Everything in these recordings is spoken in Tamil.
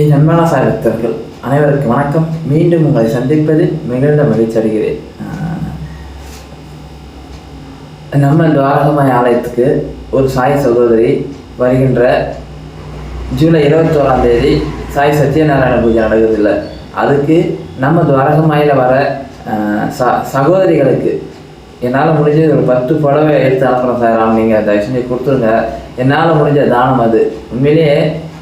என் அன்பான சாய் பக்தர்கள் அனைவருக்கும் வணக்கம். மீண்டும் உங்களை சந்திப்பது மிகுந்த மகிழ்ச்சி அடைகிறேன். நம்ம துவாரகமாய் ஆலயத்துக்கு ஒரு சாய் சகோதரி வருகின்ற ஜூலை இருபத்தோராம் தேதி சாய் சத்யநாராயண பூஜை நடக்குதில்ல. அதுக்கு நம்ம துவாரகமாயில் வர ச சகோதரிகளுக்கு என்னால் முடிஞ்சது ஒரு பத்து புடவை எடுத்து அனுப்புகிறேன் சார். ராம் நீங்கள் தயவு செஞ்சு கொடுத்துருங்க. என்னால் முடிஞ்ச தானம் அது. உண்மையிலேயே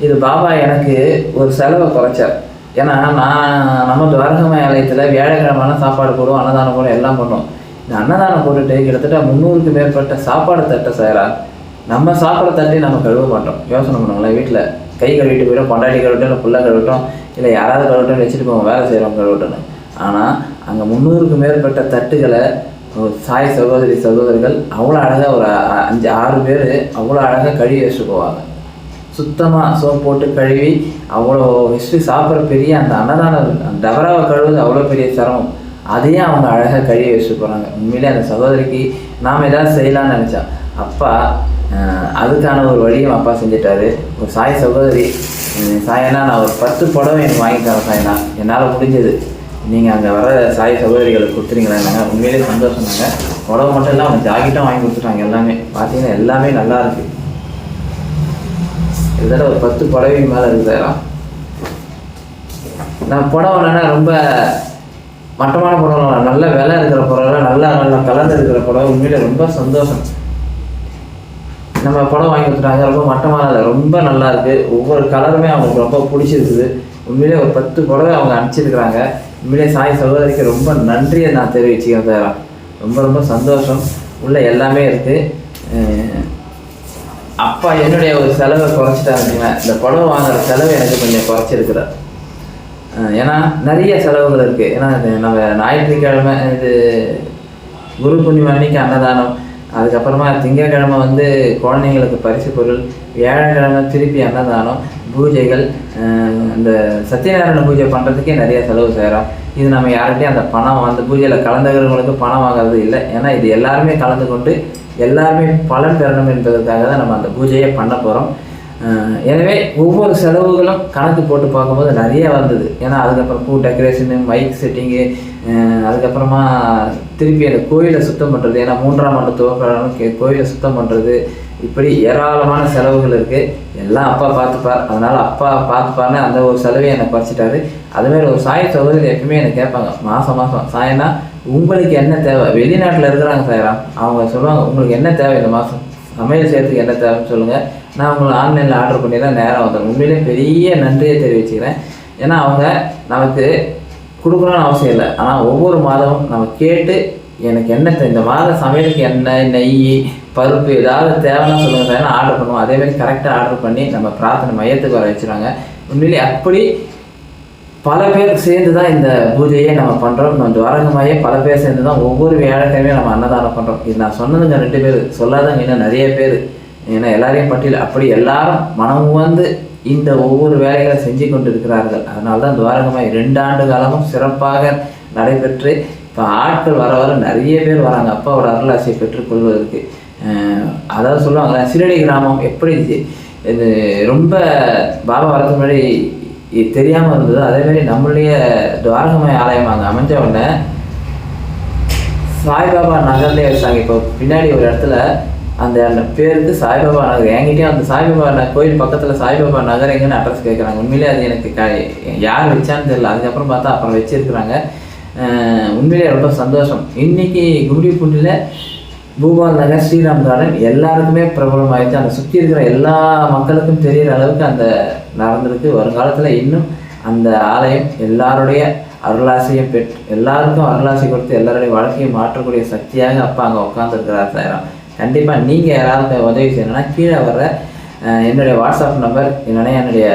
இது பாபா எனக்கு ஒரு செலவை குறைச்சார். ஏன்னா நான் நம்ம துவாரகம ஆலயத்தில் வியாழக்கிழமான சாப்பாடு போடுவோம் அன்னதானம் போடுவோம் எல்லாம் பண்ணுவோம். இந்த அன்னதானம் போட்டுட்டு கிட்டத்தட்ட முந்நூறுக்கு மேற்பட்ட சாப்பாடு தட்டை செய்கிறா நம்ம சாப்பாடு தட்டி நம்ம கழுவ மாட்டோம். யோசனை பண்ணுங்களேன் வீட்டில் கை கழுவிட்டு போயிடும் பொண்டாட்டி கழுவிட்டோம் இல்லை புள்ள கழுவிட்டோம் இல்லை யாராவது கழுவிட்டோம் வச்சுட்டு போவோம் வேலை செய்கிறோம் கழுவிட்டோன்னு ஆனால் அங்கே முந்நூறுக்கு மேற்பட்ட தட்டுகளை ஒரு சாய் சகோதரி சகோதரிகள் அவ்வளோ அழகாக ஒரு அஞ்சு ஆறு பேர் அவ்வளோ அழகாக கழுவி வச்சுட்டு போவாங்க. சுத்தமாக சோப் போட்டு கழுவி அவ்வளோ வச்சுட்டு சாப்பிட்ற பெரிய அந்த அன்னதான டபராவை கழுவுது அவ்வளோ பெரிய சிரமம். அதையும் அவங்க அழகாக கழுவி வச்சுட்டு போகிறாங்க உண்மையிலே அந்த சகோதரிக்கு நாம் ஏதாவது செய்யலாம்னு நினச்சா அப்பா அதுக்கான ஒரு வழியும் அப்பா செஞ்சுட்டாரு. ஒரு சாய் சகோதரி சாயன்னா சாயனா நான் ஒரு பத்து புடவை எனக்கு வாங்கி தரேன் சாயனா. என்னால் முடிஞ்சது. நீங்கள் அங்கே வர சாய் சகோதரிகளுக்கு கொடுத்துறீங்களா உண்மையிலே சந்தோஷம் நாங்கள் புடவை மட்டும் இல்லை அவங்க ஜாக்கெட்டும் வாங்கி கொடுத்துட்டாங்க எல்லாமே. பார்த்தீங்கன்னா எல்லாமே நல்லா இருக்குது கிட்டத்தட்ட ஒரு பத்து புடவை மேலே இருக்குதாயிரம் நான் புடவைனா ரொம்ப மட்டமான புடவை நல்ல விலை இருக்கிற புடவை நல்லா நல்ல கலர் இருக்கிற புடவை. உண்மையில ரொம்ப சந்தோஷம். நம்ம புடவை வாங்கி கொடுத்துட்டாங்க. ரொம்ப மட்டமான ரொம்ப நல்லா இருக்கு. ஒவ்வொரு கலருமே அவங்களுக்கு ரொம்ப பிடிச்சிருக்குது. உண்மையிலே ஒரு பத்து புடவை அவங்க அனுப்பிச்சிருக்கிறாங்க. உண்மையிலே சாய் சகோதரிக்கு ரொம்ப நன்றியை நான் தெரிவிச்சுக்கிறேன் சார் ரொம்ப ரொம்ப சந்தோஷம். உள்ள எல்லாமே இருக்குது அப்பா என்னுடைய ஒரு செலவை குறைச்சிட்டாருங்க இந்த புடவை வாங்குற செலவு எனக்கு கொஞ்சம் குறைச்சிருக்கிறார் ஏன்னா நிறைய செலவுகள் இருக்குது ஏன்னா நம்ம ஞாயிற்றுக்கிழமை இது குரு பூர்ணிமா அன்னைக்கு அன்னதானம் அதுக்கப்புறமா திங்கட்கிழமை வந்து குழந்தைங்களுக்கு பரிசு பொருள் வியாழக்கிழமை திருப்பி அன்னதானம் பூஜைகள் இந்த சத்யநாராயண பூஜை பண்ணுறதுக்கே நிறைய செலவு செய்கிறோம் இது நம்ம யார்கிட்டையும் அந்த பணம் அந்த பூஜையில் கலந்துக்கிறவங்களுக்கு பணம் வாங்குறது இல்லை. ஏன்னா இது எல்லாருமே கலந்து கொண்டு எல்லாருமே பலன் பெறணும் என்பதற்காக தான் நம்ம அந்த பூஜையை பண்ண போகிறோம் எனவே ஒவ்வொரு செலவுகளும் கணக்கு போட்டு பார்க்கும்போது நிறைய வந்தது. ஏன்னா அதுக்கப்புறம் பூ டெக்கரேஷனு மைக் செட்டிங்கு அதுக்கப்புறமா திருப்பி அந்த கோயிலை சுத்தம் பண்ணுறது ஏன்னா மூன்றாம் ஆண்டு துவக்கம் கோயிலை சுத்தம் பண்ணுறது இப்படி ஏராளமான செலவுகள் இருக்குது எல்லாம் அப்பா பார்த்துப்பார். அதனால் அப்பா பார்த்துப்பார்னு அந்த ஒரு செலவையும் எனக்கு குறைச்சிட்டாரு அதுமாரி ஒரு சாய சகோதரி எப்பவுமே எனக்கு கேட்பாங்க. மாதம் மாதம் சாயம்னா உங்களுக்கு என்ன தேவை? வெளிநாட்டில் இருக்கிறாங்க சாயராம் அவங்க சொல்லுவாங்க உங்களுக்கு என்ன தேவை இந்த மாதம்? சமையல் செய்கிறதுக்கு என்ன தேவைன்னு சொல்லுங்கள் நான் உங்களை ஆன்லைனில் ஆர்டர் பண்ணி தான் நேரம் வந்தேன் உண்மையிலே பெரிய நன்றியை தெரிவிச்சுக்கிறேன். ஏன்னா அவங்க நமக்கு கொடுக்கணும்னு அவசியம் இல்லை. ஆனால் ஒவ்வொரு மாதமும் நம்ம கேட்டு எனக்கு என்ன இந்த மாத சமையலுக்கு எண்ணெய் நெய் பருப்பு ஏதாவது தேவைன்னு சொல்லுங்கள் சார். ஆர்டர் பண்ணுவோம். அதே மாதிரி கரெக்டாக ஆர்டர் பண்ணி நம்ம பிரார்த்தனை மையத்துக்கு வர வச்சுருவாங்க. உண்மையிலே அப்படி பல பேர் சேர்ந்து தான் இந்த பூஜையை நம்ம பண்ணுறோம் நம்ம துவாரகமாயே பல பேர் சேர்ந்து தான் ஒவ்வொரு வியாழக்கிழமையும் நம்ம அன்னதானம் பண்ணுறோம் இது நான் சொன்னதுங்க ரெண்டு பேர். சொல்லாதவங்க இன்னும் நிறைய பேர். ஏன்னா எல்லாரையும் பட்டியல் அப்படி எல்லாரும் மனம் வந்து இந்த ஒவ்வொரு வேலைகளை செஞ்சு கொண்டு இருக்கிறார்கள் அதனால தான் துவாரகமாய் ரெண்டு ஆண்டு காலமும் சிறப்பாக நடைபெற்று இப்போ ஆட்கள் வர வர நிறைய பேர் வராங்க. அப்பாவோட அருளாசியை பெற்றுக்கொள்வதற்கு அதாவது சொல்லுவாங்க சிறடி கிராமம் எப்படி இது- ரொம்ப பாபா வரதுக்கு முன்னாடி தெரியாமல் இருந்தது. அதே மாதிரி நம்மளுடைய துவாரகமய ஆலயம் அங்கே அமைஞ்ச உடனே சாய்பாபா நகர்லேயே வச்சாங்க இப்போ பின்னாடி ஒரு இடத்துல அந்த அந்த பேருக்கு சாய்பாபா நகர். என்கிட்டயும் அந்த சாய்பாபா கோயில் பக்கத்தில் சாய்பாபா நகர் எங்கன்னு அட்ரஸ் கேட்குறாங்க உண்மையிலே அது எனக்கு க யார் வச்சான்னு தெரியல. அதுக்கப்புறம் பார்த்தா அப்புறம் வச்சிருக்கிறாங்க. உண்மையிலே ரொம்ப சந்தோஷம். இன்னைக்கு கும்டி பூண்டியில் பூபால் நகர் ஸ்ரீராம் கார்டன் எல்லாருக்குமே பிரபலம் ஆயிடுச்சு அந்த சுற்றி இருக்கிற எல்லா மக்களுக்கும் தெரிகிற அளவுக்கு அந்த நடந்திருக்கு. வருங்காலத்தில் இன்னும் அந்த ஆலயம் எல்லாருடைய அருளாசையும் பெற்று எல்லாருக்கும் அருளாசை கொடுத்து எல்லாருடைய வாழ்க்கையை மாற்றக்கூடிய சக்தியாக அப்பா அங்கே உட்காந்துருக்கிறார் சாயிரம். கண்டிப்பாக நீங்கள் யாராவது உதவி செய்யணும்னா கீழே வர்ற என்னுடைய வாட்ஸ்அப் நம்பர் என்னென்னா என்னுடைய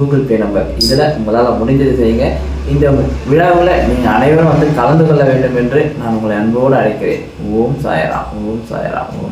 கூகுள் பே நம்பர் இதில் உங்களால் முடிஞ்சது செய்யுங்க. இந்த விழாவில் நீங்கள் அனைவரும் வந்து கலந்து கொள்ள வேண்டும் என்று நான் உங்களை அன்போடு அழைக்கிறேன். ஓம் சாயராம். ஓம் சாயராம். ஓம்